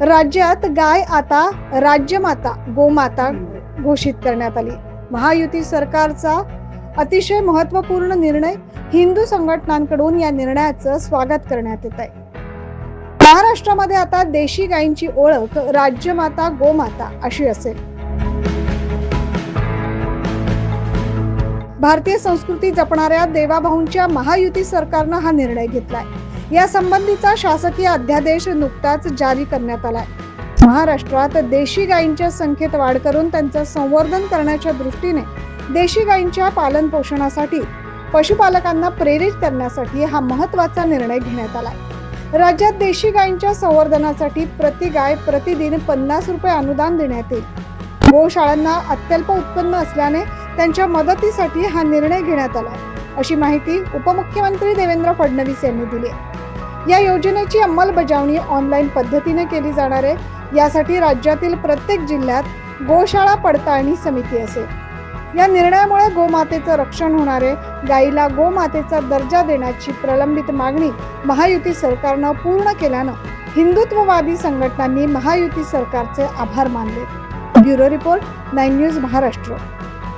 राज्यात गाय आता राज्यमाता गोमाता घोषित करण्यात आली. महायुती सरकारचा अतिशय महत्त्वपूर्ण निर्णय हिंदू संघटनांकडून या निर्णयाचं स्वागत करण्यात येत आहे महाराष्ट्रामध्ये आता देशी गायींची ओळख राज्यमाता गोमाता अशी असेल. भारतीय संस्कृती जपणाऱ्या देवाभाऊंच्या महायुती सरकारनं हा निर्णय घेतलाय. या संबंधीचा शासकीय अध्यादेश नुकताच जारी करण्यात आलाय. महाराष्ट्रात देशी गायींच्या संख्येत वाढ करून त्यांचं संवर्धन करण्याच्या दृष्टीने देशी गायींच्या पालन पोषणासाठी पशुपालकांना प्रेरित करण्यासाठी हा महत्त्वाचा निर्णय घेण्यात आलाय. राज्यात देशी गायींच्या संवर्धनासाठी प्रति गाय प्रतिदिन पन्नास रुपये अनुदान देण्यात येईल. गोशाळांना अत्यल्प उत्पन्न असल्याने त्यांच्या मदतीसाठी हा निर्णय घेण्यात आला अशी माहिती उपमुख्यमंत्री देवेंद्र फडणवीस यांनी दिली आहे. या योजनेची अंमलबजावणी ऑनलाईन पद्धतीने केली जाणार आहे. यासाठी राज्यातील प्रत्येक जिल्ह्यात गोशाळा पडताळणी समिती असेल. या निर्णयामुळे गोमातेचं रक्षण होणार आहे. गायीला गोमातेचा दर्जा देण्याची प्रलंबित मागणी महायुती सरकारनं पूर्ण केल्यानं हिंदुत्ववादी संघटनांनी महायुती सरकारचे आभार मानले. Bureau report nine news Maharashtra.